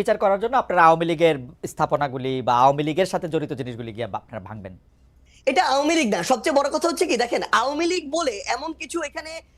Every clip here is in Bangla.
বিচার করার জন্য আপনারা আওয়ামী লীগের স্থাপনাগুলি বা আওয়ামী লীগের সাথে জড়িত জিনিসগুলি গিয়ে আপনারা ভাঙবেন। এটা আওয়ামী লীগ না, সবচেয়ে বড় কথা হচ্ছে কি, দেখেন, আওয়ামী লীগ বলে এমন কিছু এখানে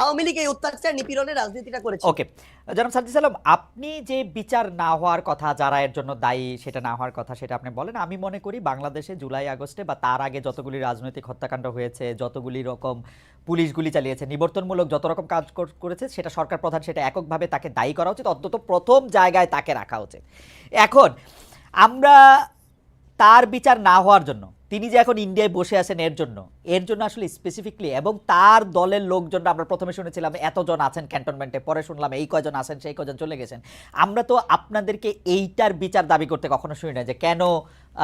আওয়ামী লীগ এই অত্যাচার নিপীড়নের রাজনীতিটা করেছে। ওকে, জনাব সাজ্জি সালাম, আপনি যে বিচার না হওয়ার কথা, যারা এর জন্য দায়ী সেটা না হওয়ার কথা সেটা আপনি বলেন, আমি মনে করি বাংলাদেশে জুলাই, আগস্টে বা তার আগে যতগুলি রাজনৈতিক হত্যাকাণ্ড হয়েছে, যতগুলি রকম পুলিশ গুলি চালিয়েছে, নিবর্তনমূলক যত রকম কাজ করেছে, সেটা সরকার প্রধান সেটা এককভাবে তাকে দায়ী করা উচিত, অন্তত প্রথম জায়গায় তাকে রাখা উচিত। এখন, আমরা তার বিচার না হওয়ার জন্য, তিনি যে এখন ইন্ডিয়ায় বসে আছেন এর জন্য এর জন্য আসলে স্পেসিফিকলি এবং তার দলের লোকজন আমরা প্রথমে শুনেছিলাম এতজন আছেন ক্যান্টনমেন্টে পরে শুনলাম এই কয়জন আছেন সেই কয়জন চলে গেছেন। আমরা তো আপনাদেরকে এইটার বিচার দাবি করতে কখনো শুনি না যে কেন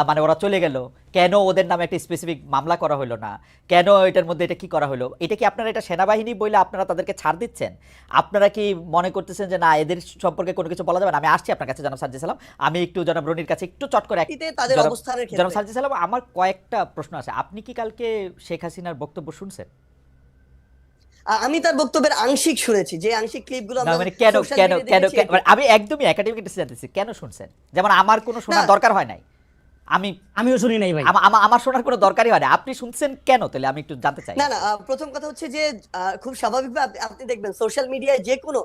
মানে ওরা চলে গেল কেন ওদের নামে একটা স্পেসিফিক মামলা করা হলো না কেন এটার মধ্যে এটা কি করা হলো? এটা কি আপনারা এটা সেনাবাহিনী বলে আপনারা তাদেরকে ছাড় দিচ্ছেন? আপনারা কি মনে করতেছেন যে না এদের সম্পর্কে কোনো কিছু বলা যাবে না? আমি আসছি আপনার কাছে জনাব সাজ্জি সালাম। আমি একটু জনাব রনির কাছে একটু চট করে তাদের জনাব- সাজ্জি সালাম আমার কয়েকটা প্রশ্ন আছে। আপনি কি কালকে শেখ হাসিনার বক্তব্য শুনছেন? আমি তার বক্তব্যের আংশিক শুনেছি। যে আংশিক ক্লিপগুলো আমরা মানে কেন কেন কেন মানে আমি একদমই একাডেমিক জানতেছি কেন শুনছেন? যেমন আমার কোনো শোনার দরকার হয় নাই। আমি আমিও শুনি নাই ভাই। আমা- আমা- আমার শোনার কোনো দরকারই হয় না আপনি শুনছেন কেন? তাহলে আমি একটু জানতে চাই। না না প্রথম কথা হচ্ছে যে আহ, খুব স্বাভাবিকভাবে আপনি- আপনি দেখবেন সোশ্যাল মিডিয়ায় যে কোনো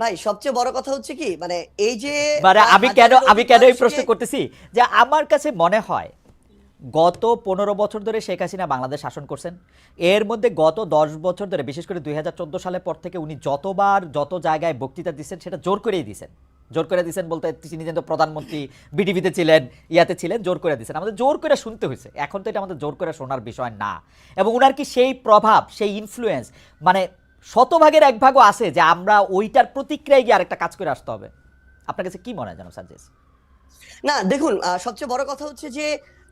ভাই সবচেয়ে বড় কথা হচ্ছে কি মানে এই যে মানে আমি কেন আমি কেন এই প্রশ্ন করতেছি? যে আমার কাছে মনে হয় গত পনেরো বছর ধরে শেখ হাসিনা বাংলাদেশ শাসন করছেন। এর মধ্যে গত দশ বছর ধরে বিশেষ করে দুই সালের পর থেকে উনি যতবার যত জায়গায় বক্তৃতা দিচ্ছেন সেটা জোর করেই দিছেন জোর করে দিছেন বলতে তিনি যেন প্রধানমন্ত্রী বিটিভিতে ছিলেন ইয়াতে ছিলেন জোর করে দিছেন আমাদের জোর করে শুনতে হয়েছে। এখন তো এটা আমাদের জোর করে শোনার বিষয় না। এবং উনার কি সেই প্রভাব সেই ইনফ্লুয়েন্স মানে শতভাগের এক ভাগও আছে যে আমরা ওইটার প্রতিক্রিয়ায় গিয়ে আরেকটা কাজ করে আসতে হবে। আপনার কাছে কি মনে হয় জানো সাজেস না, দেখুন সবচেয়ে বড় কথা হচ্ছে যে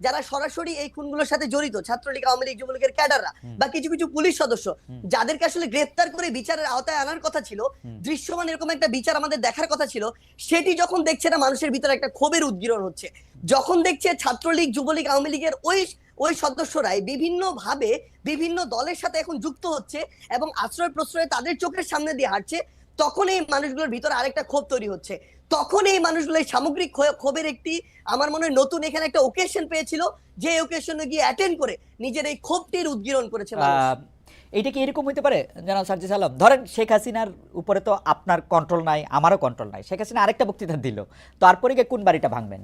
যারা সরাসরি এই খুনগুলোর সাথে জড়িত ছাত্রলীগ আওয়ামী লীগ যুবলীগের ক্যাডাররা বা কিছু কিছু পুলিশ সদস্য যাদেরকে আসলে গ্রেফতার করে বিচারের আওতায় আনার কথা ছিল দৃশ্যমান এরকম একটা বিচার আমাদের দেখার কথা ছিল সেটি যখন দেখছে না মানুষের ভিতরে একটা ক্ষোভের উদ্গীরণ হচ্ছে। যখন দেখছে ছাত্রলীগ যুবলীগ আওয়ামী লীগের ওই ওই সদস্যরাই বিভিন্ন ভাবে বিভিন্ন দলের সাথে এখন যুক্ত হচ্ছে এবং আশ্রয় প্রশ্রয় তাদের চোখের সামনে দিয়ে হাঁটছে তখন এই মানুষগুলোর ভিতরে আরেকটা ক্ষোভ তৈরি হচ্ছে তখন এই মানুষগুলো সামগ্রিক ক্ষোভের একটি আমার মনে হয় নতুন এখানে একটা ওকেশন পেয়েছিল যে ওকেশনে গিয়ে অ্যাটেন্ড করে নিজের এই ক্ষোভটির উদ্গীরণ করেছে। এইটা কি এরকম হইতে পারে জানাব সার্জিস আলম ধরেন শেখ হাসিনার উপরে তো আপনার কন্ট্রোল নাই আমারও কন্ট্রোল নাই শেখ হাসিনা আরেকটা বক্তৃতা দিল তারপরে গিয়ে কোন বাড়িটা ভাঙবেন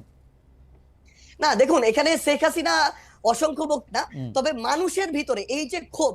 না দেখুন এখানে শেখ হাসিনা অসংখ্য বক্তা হুম। তবে মানুষের ভিতরে এই যে ক্ষোভ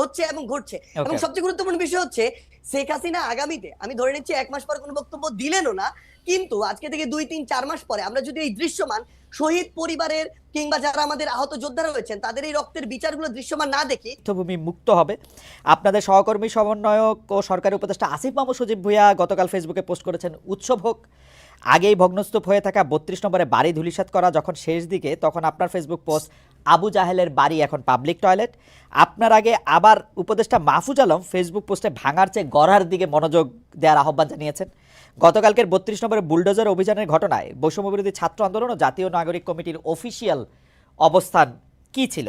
হচ্ছে এবং ঘটছে। এবং সবচেয়ে গুরুত্বপূর্ণ বিষয় হচ্ছে শেখ হাসিনা আগামীতে আমি ধরে নিচ্ছি এক মাস পর কোনো বক্তব্য দিলেনও না কিন্তু আজকে থেকে দুই তিন চার মাস পরে আমরা যদি এই দৃশ্যমান শহীদ পরিবারের কিংবা যারা আমাদের আহত যোদ্ধারা রয়েছেন তাদের এই রক্তের বিচারগুলো দৃশ্যমান না দেখি। তথ্যভূমি মুক্ত হবে। আপনাদের সহকর্মী সমন্বয়ক ও সরকারি উপদেষ্টা আসিফ মামু সজীব ভুইয়া গতকাল ফেসবুকে পোস্ট করেছেন উৎসব হোক। আগেই ভগ্নস্তূপ হয়ে থাকা বত্রিশ নম্বরে বাড়ি ধুলিসাৎ করা যখন শেষ দিকে তখন আপনার ফেসবুক পোস্ট আবু জাহেলের বাড়ি এখন পাবলিক টয়লেট আপনার আগে আবার উপদেষ্টা মাহফুজ আলম ফেসবুক পোস্টে ভাঙার চেয়ে গড়ার দিকে মনোযোগ দেওয়ার আহ্বান জানিয়েছেন। গতকালকের বত্রিশ নম্বরের বুলডোজার অভিযানের ঘটনায় বৈষম্যবিরোধী ছাত্র আন্দোলন ও জাতীয় নাগরিক কমিটির অফিসিয়াল অবস্থান কি ছিল?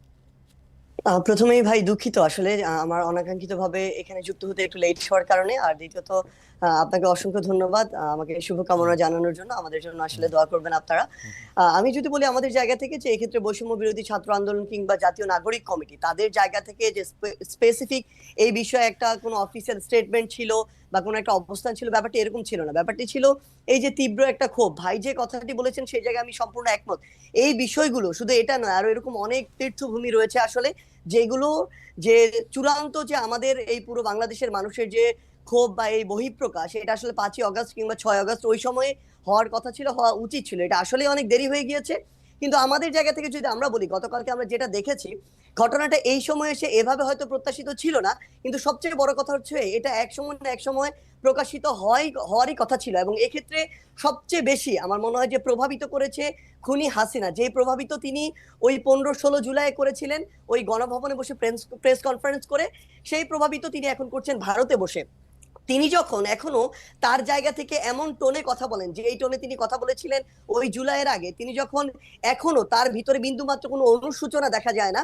প্রথমেই ভাই দুঃখিত আসলে আমার অনাকাঙ্ক্ষিত ভাবে এখানে যুক্ত হতে একটু লেট হওয়ার কারণে। আর দ্বিতীয়ত আপনাকে অসংখ্য ধন্যবাদ আমাকে শুভকামনা জানানোর জন্য। আমাদের জন্য আসলে দোয়া করবেন আপনারা। আমি যদি বলি আমাদের জায়গা থেকে যে এক্ষেত্রে বৈষম্য বিরোধী ছাত্র আন্দোলন কিংবা জাতীয় নাগরিক কমিটি, তাদের জায়গা থেকে যে স্পেসিফিক এই বিষয়ে একটা কোনো অফিসিয়াল স্টেটমেন্ট ছিল বা কোনো একটা অবস্থান ছিল, ব্যাপারটি এরকম ছিল না। ব্যাপারটি ছিল এই যে তীব্র একটা ক্ষোভ। ভাই যে কথাটি বলেছেন সেই জায়গায় আমি সম্পূর্ণ একমত। এই বিষয়গুলো শুধু এটা নয়, আরও এরকম অনেক তীর্থভূমি রয়েছে আসলে। যেগুলো যে চূড়ান্ত যে আমাদের এই পুরো বাংলাদেশের মানুষের যে ক্ষোভ বা এই বহিঃপ্রকাশ, এটা আসলে পাঁচই অগস্ট কিংবা ছয় অগস্ট ওই সময়ে হওয়ার কথা ছিল, হওয়া উচিত ছিল। এটা আসলে অনেক দেরি হয়ে গিয়েছে। কিন্তু আমাদের জায়গা থেকে যদি আমরা বলি, গতকালকে আমরা যেটা দেখেছি ঘটনাটা এই সময় এসে এভাবে হয়তো প্রত্যাশিত ছিল না, কিন্তু সবচেয়ে বড় কথা হচ্ছে এটা এক সময় না এক সময় প্রকাশিত হয়, হওয়ারই কথা ছিল এবং এক্ষেত্রে সবচেয়ে বেশি আমার মনে হয় যে প্রভাবিত করেছে খুনি হাসিনা। যে প্রভাবিত তিনি ওই পনেরো ষোলো জুলাই করেছিলেন, ওই গণভবনে বসে প্রেস কনফারেন্স করে, সেই প্রভাবিত তিনি এখন করছেন ভারতে বসে। তিনি যখন এখনও তার জায়গা থেকে এমন টোনে কথা বলেন, যে এই টোনে তিনি কথা বলেছিলেন ওই জুলাইয়ের আগে, তিনি যখন এখনও তার ভিতরে বিন্দুমাত্র কোনো অনুসূচনা দেখা যায় না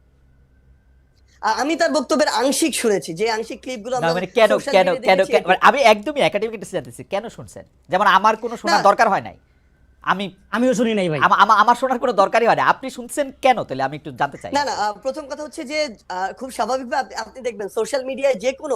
আমি তার বক্তব্যের আংশিক শুনেছি যে আংশিক ক্লিপগুলো আমরা মানে কেন কেন কেন মানে আমি একদমই একাডেমিক এটা জানতেছি কেন শুনছেন? যেমন আমার কোনো শোনার দরকার হয় নাই। আমি আমিও শুনি নাই ভাই। আমা- আমা- আমার শোনার কোনো দরকারই হয় না আপনি শুনছেন কেন? তাহলে আমি একটু জানতে চাই। না না প্রথম কথা হচ্ছে যে আহ, খুব স্বাভাবিকভাবে আপনি- আপনি দেখবেন সোশ্যাল মিডিয়ায় যে কোনো